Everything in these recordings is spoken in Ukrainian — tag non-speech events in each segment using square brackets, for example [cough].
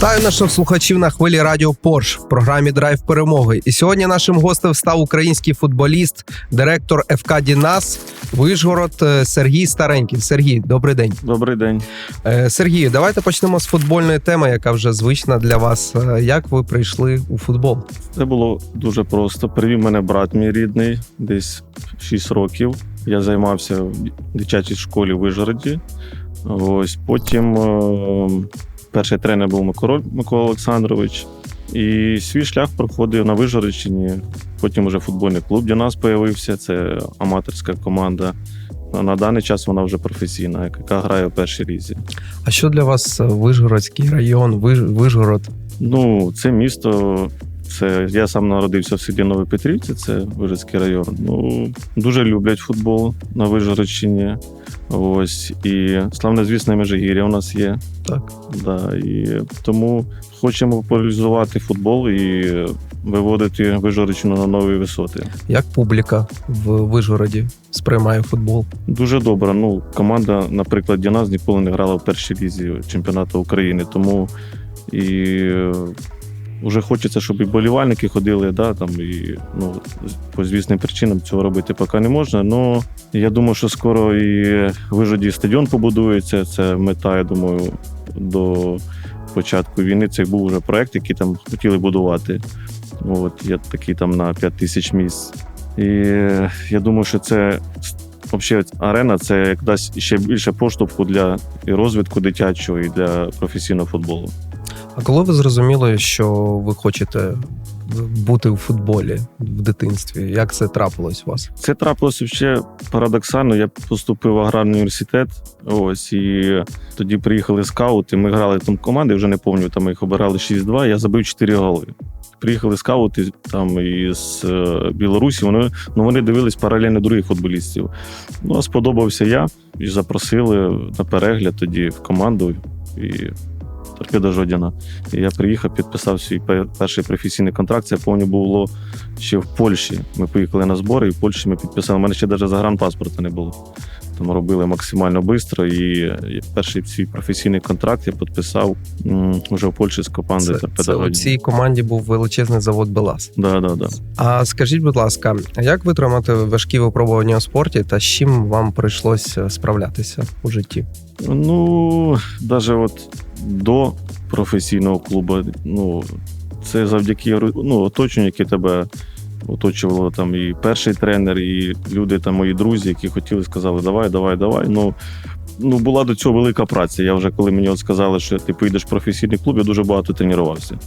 Вітаю наших слухачів на хвилі Радіо Порш в програмі Драйв перемоги. І сьогодні нашим гостем став український футболіст, директор ФК Дінас Вишгород е, Сергій Старенький. Сергій, добрий день. Добрий день. Е, Сергію, давайте почнемо з футбольної теми, яка вже звична для вас. Е, Як ви прийшли у футбол? Це було дуже просто. Привів мене брат мій рідний, десь 6 років. Я займався в дитячій школі в Вижгороді. Ось потім перший тренер був Микороль Микола Олександрович. І свій шлях проходив на Вижгородщині. Потім вже футбольний клуб для нас з'явився. Це аматорська команда. На даний час вона вже професійна, яка грає в першій лізі. А що для вас Вижгородський район, Виж- Вишгород? Ну, це місто. Це я сам народився в селі Новопетрівці, це Вижицький район. Ну дуже люблять футбол на Вижгородщині. Ось і славнозвісне Межигір'я у нас є. Так. Да, і тому хочемо популяризувати футбол і виводити Вижгородщину на нові висоти. Як публіка в Вишгороді сприймає футбол? Дуже добре. Ну, команда, наприклад, Дінас ніколи не грала в першій лізі чемпіонату України, тому і вже хочеться, щоб і болівальники ходили, да, там, і, ну, по звісним причинам цього робити поки не можна. Ну, я думаю, що скоро і Вижоді стадіон побудується. Це мета, я думаю, до початку війни. Це був вже проект, який там хотіли будувати. От, є такий там на 5 тисяч місць. І я думаю, що це Взагалі, арена це як дасть ще більше поштовху для і розвитку дитячого і для професійного футболу. А коли ви зрозуміли, що ви хочете бути у футболі в дитинстві? Як це трапилось у вас? Це трапилося ще парадоксально. Я поступив в аграрний університет. Ось і тоді приїхали скаути. Ми грали там команди, вже не пам'ятаю, там їх обирали 6-2, Я забив 4 голи. Приїхали скаути там із е, Білорусі. Вони ну вони дивились паралельно других футболістів. Ну а сподобався я і запросили на перегляд тоді в команду і Торпеда Жодіна. І я приїхав, підписав свій перший професійний контракт. Це повні було ще в Польщі. Ми поїхали на збори, і в Польщі ми підписали. У мене ще навіть загранпаспорта не було. Тому робили максимально швидко. І перший свій професійний контракт я підписав м, вже в Польщі з командою Це, це у цій команді був величезний завод Белас. Да, да, да. А скажіть, будь ласка, як витримати важкі випробування у спорті та з чим вам прийшлося справлятися у житті? Ну, навіть от до професійного клубу, ну, це завдяки ну, оточенню, яке тебе оточувало там і перший тренер, і люди, там, мої друзі, які хотіли, сказали, давай, давай, давай. Ну, ну, була до цього велика праця. Я вже коли мені от сказали, що ти поїдеш в професійний клуб, я дуже багато тренувався.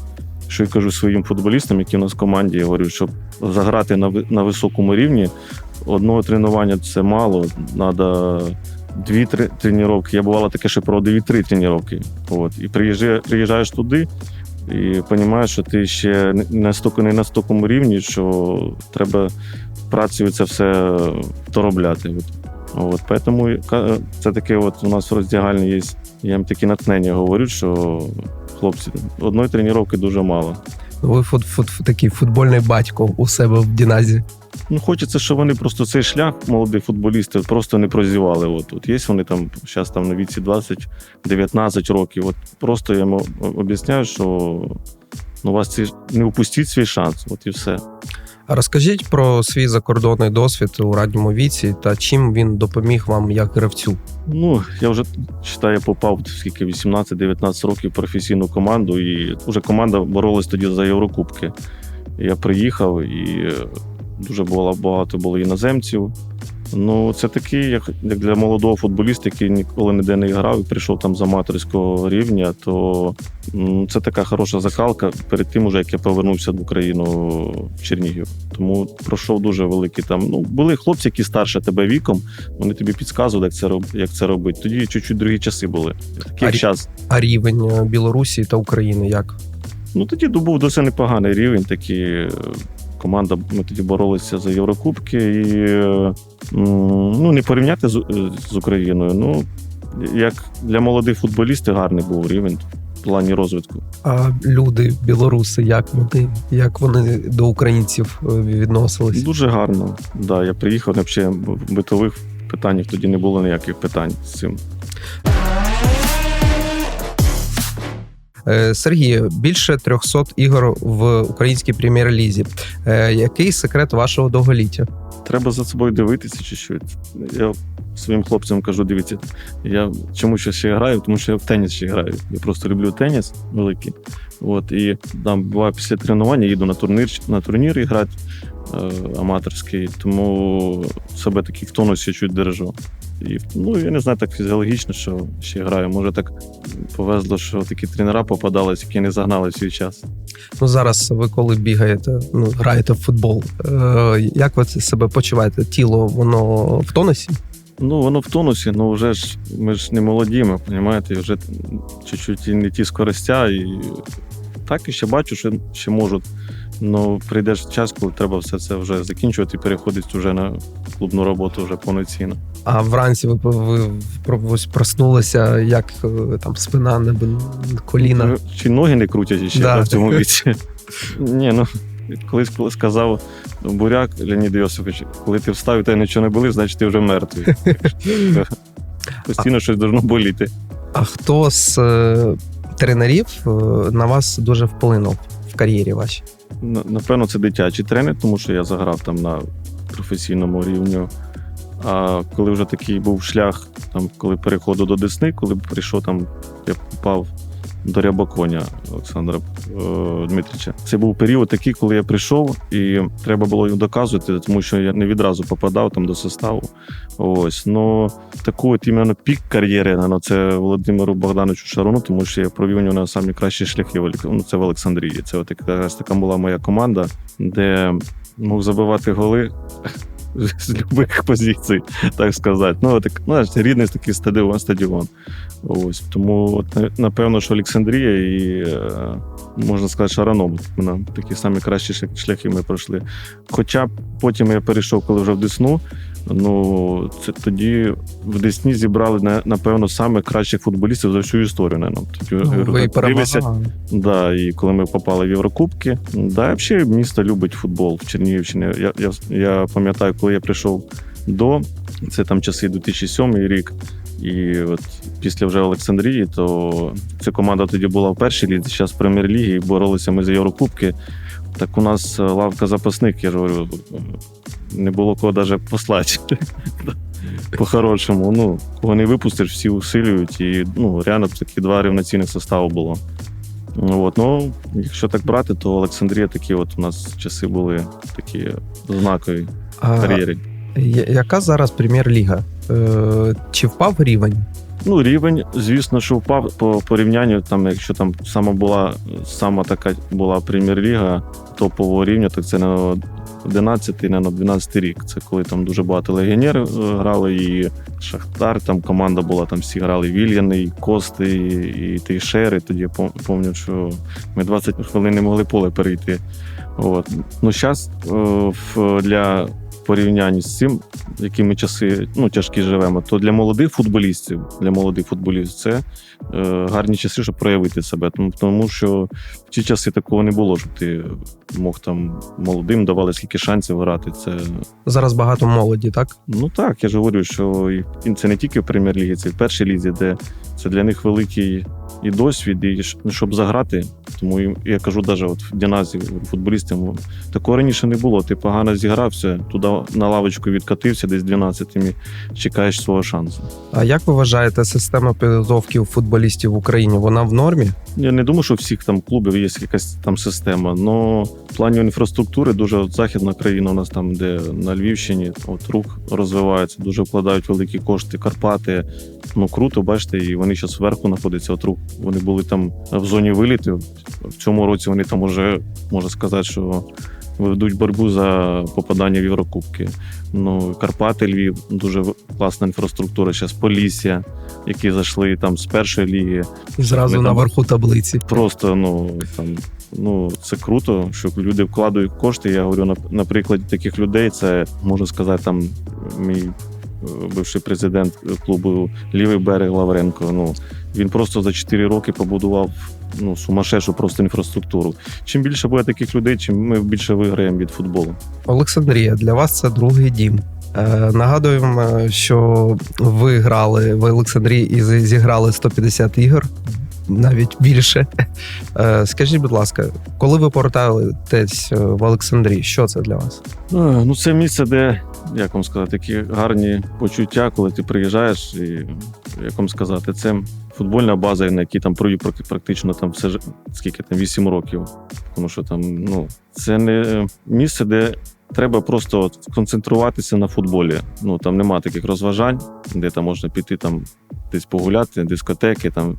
Що я кажу своїм футболістам, які в нас в команді, я говорю, щоб заграти на, на високому рівні, одного тренування це мало. Треба дві тренування. Я бувало таке, що проводив і три тренування. І приїжджаєш туди і розумієш, що ти ще настільки не на такому рівні, що треба працею це все доробляти. От. Тому це таке, от у нас в роздягальні є. Я їм такі натхнення говорю, що хлопці, одної тренування дуже мало. Ви фут, фут- такий футбольний батько у себе в Діназі. Ну, хочеться, щоб вони просто цей шлях, молоді футболісти, просто не прозівали. От, от є вони там зараз там на віці 20-19 років. От просто я йому об'ясняю, що ну, у вас ці, не упустіть свій шанс, от і все. Розкажіть про свій закордонний досвід у ранньому віці та чим він допоміг вам як гравцю. Ну, я вже я попав скільки 18-19 років в професійну команду, і вже команда боролась тоді за Єврокубки. Я приїхав і дуже було багато було іноземців. Ну, це такий, як, як для молодого футболіста, який ніколи ніде не грав і прийшов там з аматорського рівня, то це така хороша закалка перед тим, уже як я повернувся в Україну в Чернігів. Тому пройшов дуже великий там. Ну, були хлопці, які старше тебе віком, вони тобі підказували, як це роб, як це робити. Тоді чуть-чуть другі часи були. Такі як А час. А рівень е, Білорусі та України як? Ну тоді був досить непоганий рівень. Такі е, команда. Ми тоді боролися за Єврокубки і ну, не порівняти з, з Україною. Ну як для молодих футболістів гарний був рівень в плані розвитку. А люди, білоруси, як вони, як вони до українців е, відносились? Дуже гарно. Да, я приїхав взагалі в битових питаннях тоді не було ніяких питань з цим. Е, Сергій, більше 300 ігор в українській прем'єр-лізі. Е, Який секрет вашого довголіття? Треба за собою дивитися чи що. Я своїм хлопцям кажу: дивіться, я чому ще граю, тому що я в теніс ще граю. Я просто люблю теніс великий. От, і там буває після тренування їду на турнір на турніри грати е, аматорський, тому себе такий в тонусі чуть держу. І ну я не знаю, так фізіологічно, що ще граю. Може так повезло, що такі тренера попадались, які не загнали в свій час. Ну зараз ви коли бігаєте, ну граєте в футбол. Е, Як ви себе почуваєте? Тіло воно в тонусі? Ну, воно в тонусі, ну вже ж ми ж не молоді, ми розумієте, вже чуть-чуть і не ті скоростя, і так і ще бачу, що ще можуть. Ну, прийде ж час, коли треба все це вже закінчувати і переходити вже на клубну роботу вже повноцінно. А вранці ви, ви, ви проснулися, як е, там спина, небо, коліна. Ну, Чи ноги не крутять ще Да. в цьому віці? Ні, ну колись коли сказав буряк Леонід Йосифович, коли ти встав і тебе нічого не болить, значить ти вже мертвий. [laughs] Постійно щось должно боліти. А хто з е, тренерів е, на вас дуже вплинув в кар'єрі вашій? Напевно, це дитячий тренер, тому що я заграв там на професійному рівні. А коли вже такий був шлях, там, коли переходив до Десни, коли прийшов там, я попав до Рябоконя Олександра е, Дмитрича. Це був період такий, коли я прийшов, і треба було їм доказувати, тому що я не відразу попадав там до составу. Ось. Ну, таку от іменно пік кар'єри, ну, це Володимиру Богдановичу Шарону, тому що я провів у нього самі кращі шляхи ну, це в Олександрії. Це от якраз така була моя команда, де мог забивати голи з любих позицій, так сказати. Ну, так, ну, рідний такий стадіон, стадіон. Ось. Тому от, напевно, що Олександрія і е, можна сказати, Шараном. Такі самі кращі шляхи ми пройшли. Хоча потім я перейшов, коли вже в Десну. Ну, це тоді в Десні зібрали на- напевно саме кращих футболістів за всю історію. наверно. Тоді, Ну, перемагали. Да, і коли ми попали в Єврокубки, да, взагалі місто любить футбол в Чернігівщині. Я, я, я пам'ятаю, коли я прийшов до це там часи 2007 рік. І от після вже Олександрії, то ця команда тоді була в першій лізі, зараз в прем'єр-лігі, боролися ми за Єврокубки. Так у нас е, лавка запасних, я ж говорю, не було кого навіть послати. [laughs] По-хорошому. Ну, кого не випустиш, всі усилюють. І ну, реально такі два рівноцінних состави було. Ну, От, ну, якщо так брати, то Олександрія такі от у нас часи були такі знакові в А, кар'єрі. яка зараз прем'єр-ліга? Е, Чи впав рівень? Ну, рівень, звісно, що впав по порівнянню, там, якщо там сама була сама така була прем'єр-ліга топового рівня, то це на 11 на 12 рік. Це коли там дуже багато легіонерів е, грали, і Шахтар, там команда була, там всі грали Вільяни, і Кости, і, Тейшери. Тоді я пам- пам'ятаю, що ми 20 хвилин не могли поле перейти. От. Ну, зараз для порівняння з цим, які ми часи ну, тяжкі живемо, то для молодих футболістів, для молодих футболістів це е, гарні часи, щоб проявити себе. Тому, тому що в ті часи такого не було, щоб ти мог там молодим давали скільки шансів грати. Це Зараз багато молоді, так? ну так, я ж говорю, що це не тільки в прем'єр-лігі, це і в першій лізі, де це для них великий і досвід, і щоб заграти. Тому я кажу, навіть от в Діназі футболістам такого раніше не було. Ти погано зігрався, туди на лавочку відкатився, десь 12 і чекаєш свого шансу. А як ви вважаєте, система підготовки футболістів в Україні? Вона в нормі? Я не думаю, що всіх там клубів є якась там система. але в плані інфраструктури дуже от західна країна у нас там, де на Львівщині, от рух розвивається, дуже вкладають великі кошти. Карпати. Ну круто, бачите, і вони зараз зверху знаходяться. От рух. Вони були там в зоні виліту. В цьому році вони там уже можна сказати, що ведуть боротьбу за попадання в Єврокубки. Ну, Карпати, Львів, дуже класна інфраструктура. Зараз Полісся, які зайшли там з першої ліги. І зразу там- наверху таблиці. Просто ну там ну це круто, що люди вкладають кошти. Я говорю на, на прикладі таких людей. Це можна сказати, там мій бивший президент клубу Лівий берег Лавренко. Ну він просто за 4 роки побудував ну сумасшедшу просто інфраструктуру. Чим більше буде таких людей, чим ми більше виграємо від футболу. Олександрія, для вас це другий дім. Е, нагадуємо, е, що ви грали в Олександрії і зі- зіграли 150 ігор. навіть більше. Е, Скажіть, будь ласка, коли ви повертаєтесь е, в Олександрії, що це для вас? Е, Ну, це місце, де, як вам сказати, такі гарні почуття, коли ти приїжджаєш, і як вам сказати, це футбольна база, на якій там провів прак- практично там все скільки там 8 років. Тому що там, ну, це не місце, де треба просто от концентруватися на футболі. Ну там нема таких розважань, де там можна піти там десь погуляти, дискотеки. Там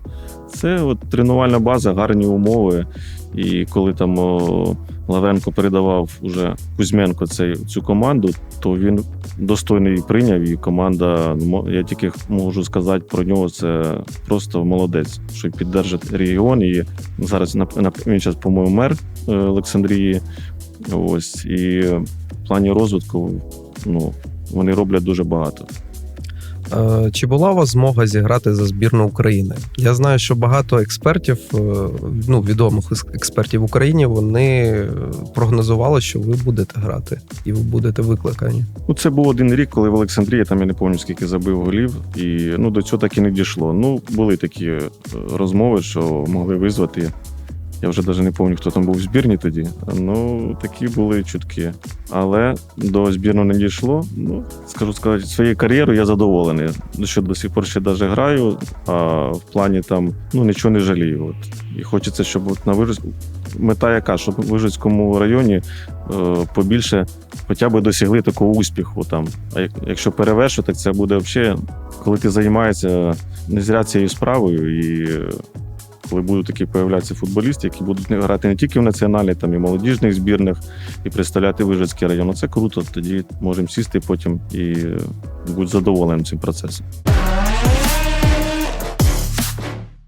це от тренувальна база, гарні умови. І коли там о, Лавренко передавав уже Кузьменко цей, цю команду, то він достойно її прийняв, і команда, я тільки можу сказати про нього, це просто молодець, що піддержить регіон. І зараз на він зараз, по-моєму, мер е, Олександрії. Ось і в плані розвитку, ну вони роблять дуже багато. Е, Чи була у вас змога зіграти за збірну України? Я знаю, що багато експертів, е, ну відомих експертів в Україні, вони е, прогнозували, що ви будете грати і ви будете викликані. Ну, це був один рік, коли в Олександрії там я не пам'ятаю, скільки забив голів, і ну до цього так і не дійшло. Ну, були такі розмови, що могли визвати. Я вже навіть не пам'ятаю, хто там був в збірні тоді. Ну, такі були чутки. Але до збірної не дійшло. Ну, скажу сказати, своєю кар'єрою я задоволений. Що до сих пор ще навіть граю, а в плані там ну нічого не жалію. От. І хочеться, щоб от на Вижиць... мета яка, щоб в Вижицькому районі е, побільше хоча б досягли такого успіху. Там. А як- якщо перевершу, так це буде взагалі, коли ти займаєшся не зря цією справою, і коли будуть такі появлятися футболісти, які будуть грати не тільки в національній, там і молодіжних збірних, і представляти Вижицький район. Це круто. Тоді можемо сісти потім і е, бути задоволеним цим процесом.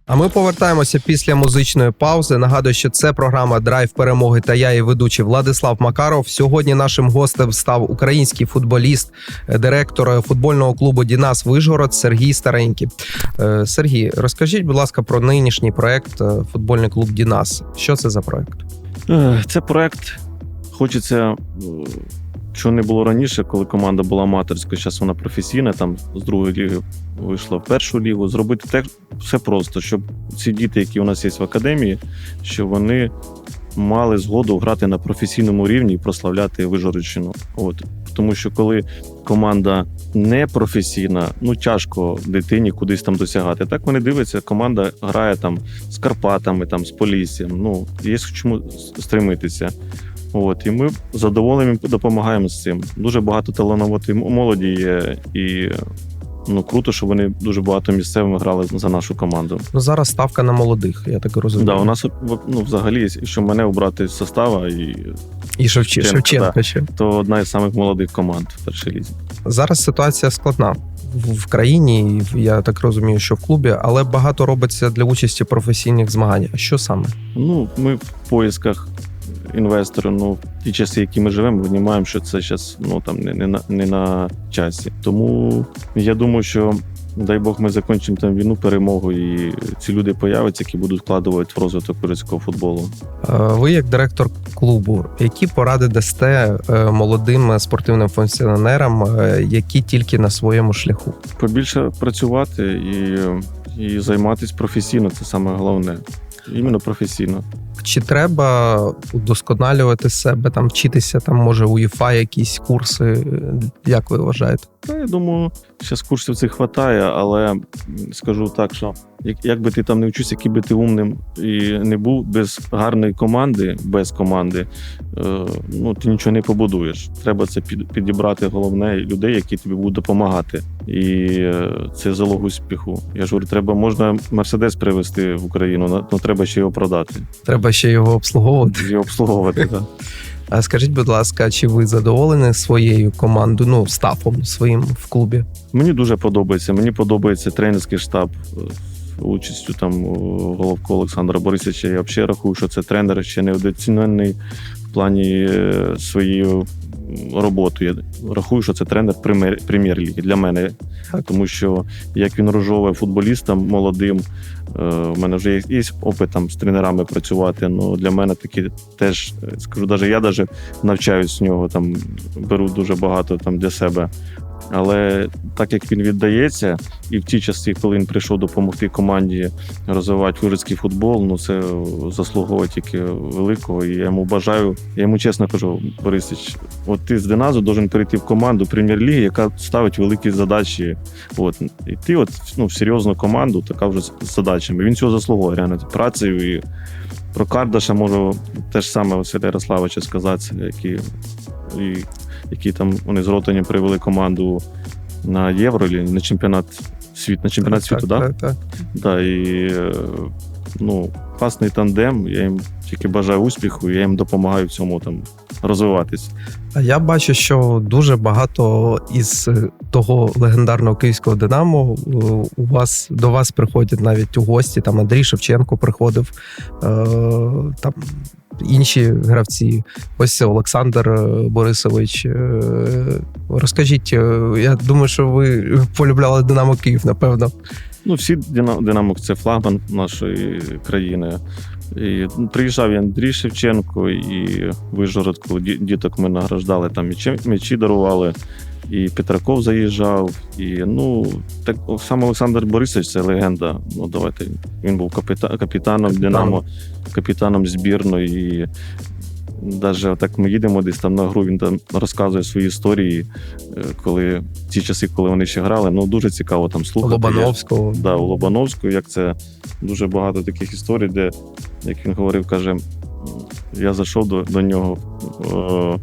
А ми повертаємося після музичної паузи. Нагадую, що це програма Драйв перемоги та я і ведучий Владислав Макаров. Сьогодні нашим гостем став український футболіст, е, директор футбольного клубу Дінас Вижгород Сергій Старенький. Е, Сергій, розкажіть, будь ласка, про нинішній проект е, футбольний клуб Дінас. Що це за проект? Е, Це проект. Хочеться, е, що не було раніше, коли команда була аматорською, зараз вона професійна, там з другої ліги вийшла в першу лігу. Зробити те все просто, щоб ці діти, які у нас є в академії, щоб вони мали згоду грати на професійному рівні і прославляти Вижгородщину. От тому, що коли команда не професійна, ну тяжко дитині кудись там досягати. Так вони дивляться, команда грає там з Карпатами, там з Поліссям. Ну є чому стремитися. От і ми задоволені допомагаємо з цим. Дуже багато талановитої молоді є, і ну круто, що вони дуже багато місцевими грали за нашу команду. Ну зараз ставка на молодих, я так розумію. Да, у нас ну, взагалі, якщо мене обрати з состава, і і Шевченко, Шевченко, Шевченко ще. то одна із самих молодих команд в першій лізі. Зараз ситуація складна в країні, я так розумію, що в клубі, але багато робиться для участі в професійних змаганнях. А Що саме? Ну, ми в поисках інвестора, ну, в ті часи, які ми живемо, розуміємо, що це зараз ну, там, не, не, на, не на часі. Тому я думаю, що. Дай Бог, ми закінчимо там війну, перемогу, і ці люди появляться, які будуть вкладувати в розвиток турецького футболу. Е, Ви, як директор клубу, які поради дасте е, молодим спортивним функціонерам, е, які тільки на своєму шляху? Побільше працювати і, і займатися професійно це саме головне. Іменно професійно. Чи треба удосконалювати себе, там вчитися, там може УЄФА якісь курси? Як ви вважаєте? Та я думаю, зараз курсів цих вистачає, але скажу так, що як, як би ти там не вчився, який би ти умним і не був без гарної команди, без команди, е, ну ти нічого не побудуєш. Треба це під, підібрати головне людей, які тобі будуть допомагати. І е, це залог успіху. Я ж говорю, треба можна мерседес привезти в Україну, але треба ще його продати Треба ще його обслуговувати. і обслуговувати. так. [laughs] А скажіть, будь ласка, чи ви задоволені своєю командою, ну стафом своїм в клубі? Мені дуже подобається. Мені подобається тренерський штаб е, участю там о, Головко Олександра Борисовича. Я взагалі рахую, що це тренер ще недооцінений в плані е, своєї м, роботи. Я рахую, що це тренер прем'єр- прем'єр-ліги для мене. Так. Тому що як він рожове футболістам молодим, У в мене вже є, є опит там з тренерами працювати. Ну для мене такі теж е, скажу, навіть я навіть навчаюсь з нього, там беру дуже багато там для себе Але так як він віддається, і в ті часи, коли він прийшов допомогти команді розвивати ужицький футбол, ну це заслуговує тільки великого. І я йому бажаю. Я йому чесно кажу, Борисич, от ти з Диназу должен перейти в команду прем'єр-ліги, яка ставить великі задачі. От і ти, от ну, в серйозну команду, така вже з задачами. Він цього заслуговує реально працею. І про Кардаша можу те ж саме Василя Ярославовича сказати, які, і, які там вони з Ротані привели команду на Євро, на чемпіонат світу, на чемпіонат світу, так? Так, так. Да, і е, ну, класний тандем. Я їм тільки бажаю успіху, я їм допомагаю в цьому там розвиватись. А я бачу, що дуже багато із того легендарного київського Динамо е, у вас до вас приходять навіть у гості. Там Андрій Шевченко приходив, е, там інші гравці. Ось Олександр е, Борисович. Е, Розкажіть, е, я думаю, що ви полюбляли Динамо Київ, напевно. Ну, всі «Динамо» це флагман нашої країни. І приїжджав і Андрій Шевченко, і Вижгород, коли діток ми награждали, там м'ячі дарували. І Петраков заїжджав. І ну так сам Олександр Борисович це легенда. Ну давайте він був капіта, капітаном Динамо, капітаном збірної. І навіть так ми їдемо десь там на гру, він там розказує свої історії, е, коли ті часи, коли вони ще грали. Ну дуже цікаво там слухати. Лобановського. Да, у Лобановську, як це дуже багато таких історій, де, як він говорив, каже, я зайшов до, до нього, о,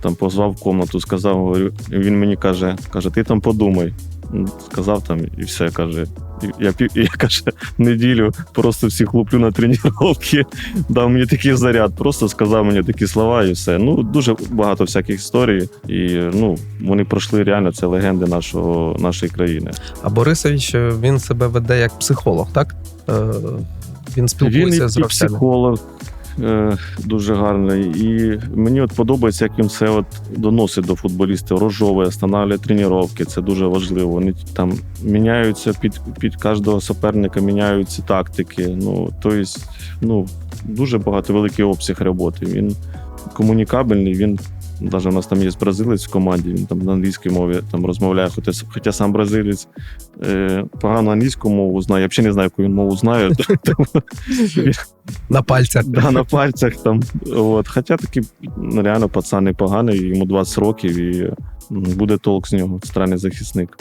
там позвав в комнату, сказав, говорю, він мені каже, каже, ти там подумай. Сказав там і все каже. Я, я каже, неділю просто всіх луплю на тренування, дав мені такий заряд, просто сказав мені такі слова і все. Ну, дуже багато всяких історій. І ну, вони пройшли реально, це легенди нашого, нашої країни. А Борисович е, він себе веде як психолог, так? Е, Він Він спілкується і, з і психолог дуже гарний. І мені от подобається, як він все от доносить до футболістів, розжовує, встановлює тренування. Це дуже важливо. Вони там міняються під, під кожного суперника, міняються тактики. Ну, тобто, ну, дуже багато великий обсяг роботи. Він комунікабельний, він. Навіть у нас там є бразилець в команді, він там на англійській мові там розмовляє, хоча, хоча сам бразилець е, погано англійську мову знає. Я взагалі не знаю, яку він мову знає. На пальцях. Да, на пальцях там. От. Хоча такий ну, реально пацан непоганий, йому 20 років і буде толк з нього, странний захисник.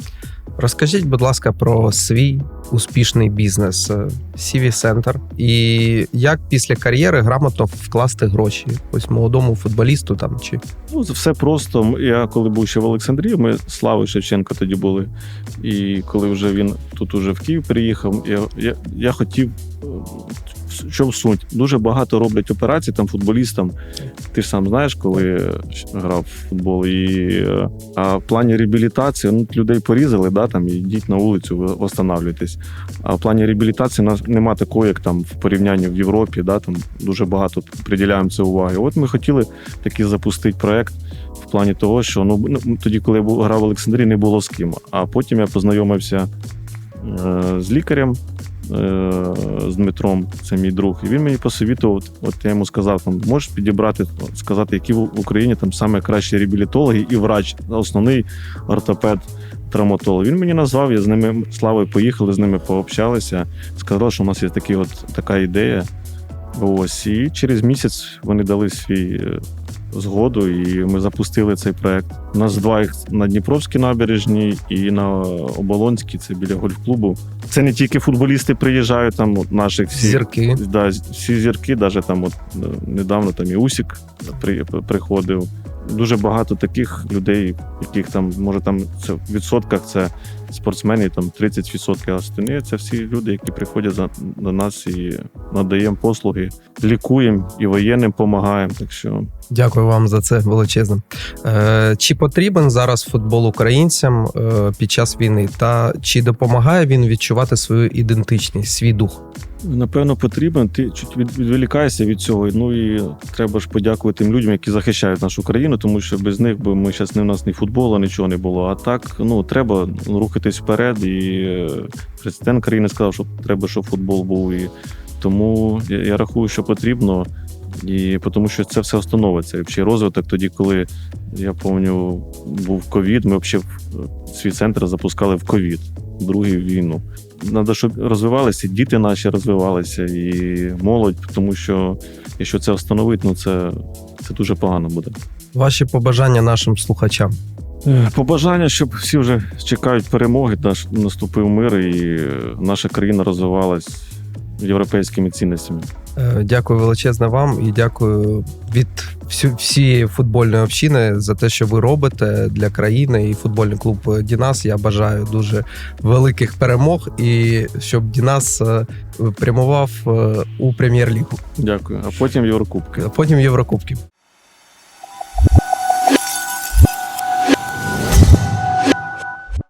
Розкажіть, будь ласка, про свій успішний бізнес CV Center і як після кар'єри грамотно вкласти гроші ось молодому футболісту там чи Ну, все просто. Я коли був ще в Олександрії, ми з Славою Шевченко тоді були. І коли вже він тут уже в Київ приїхав, я, я, я хотів. е, в суть? Дуже багато роблять операцій там футболістам. Ти ж сам знаєш, коли грав в футбол. І, е, а в плані реабілітації ну, людей порізали, да, там, йдіть на вулицю, восстанавлюйтесь. А в плані реабілітації нас нема такої, як там в порівнянні в Європі, да, там дуже багато приділяємо це уваги. От ми хотіли такий запустити проект в плані того, що ну, ну, тоді, коли я грав в Олександрії, не було з ким. А потім я познайомився е, з лікарем. е, З Дмитром, це мій друг, і він мені посовітував. От я йому сказав: там можеш підібрати, сказати, які в Україні там саме кращі реабілітологи і врач, основний ортопед, травматолог. Він мені назвав, я з ними Славою поїхали, з ними пообщалися. Сказали, що у нас є такі от, така ідея. Ось, і через місяць вони дали свій е, згоду, і ми запустили цей проект. У нас два їх на Дніпровській набережній і на Оболонській, це біля гольф-клубу. Це не тільки футболісти приїжджають, там от наших всіх зірки. Да, всі зірки, навіть там от е, недавно там і Усік при, приходив. Дуже багато таких людей, яких там, може, там це в відсотках це спортсмени, там 30%, а остальні це всі люди, які приходять за, до нас і надаємо послуги, лікуємо і воєнним допомагаємо. Так що Дякую вам за це величезне. Е, чи потрібен зараз футбол українцям е, під час війни? Та чи допомагає він відчувати свою ідентичність, свій дух? Напевно, потрібен. Ти чуть від, відволікаєшся від цього. Ну і треба ж подякувати тим людям, які захищають нашу країну, тому що без них би ми зараз не в нас ні футболу, нічого не було. А так, ну треба рухатись вперед. І е, президент країни сказав, що треба, щоб футбол був. І тому я, рахую, що потрібно. І тому що це все встановиться. І взагалі розвиток тоді, коли я пам'ятаю, був ковід, ми взагалі свій центр запускали в ковід, другу війну. Треба, щоб розвивалися, діти наші розвивалися, і молодь, тому що якщо це встановити, ну це, це дуже погано буде. Ваші побажання нашим слухачам. Е, Побажання, щоб всі вже чекають перемоги, та наступив мир, і е, наша країна розвивалась європейськими цінностями. Е, Дякую величезне вам і дякую від всієї футбольної общини за те, що ви робите для країни і футбольний клуб Дінас. Я бажаю дуже великих перемог і щоб Дінас прямував у прем'єр-лігу, Дякую. А потім Єврокубки. а потім Єврокубків.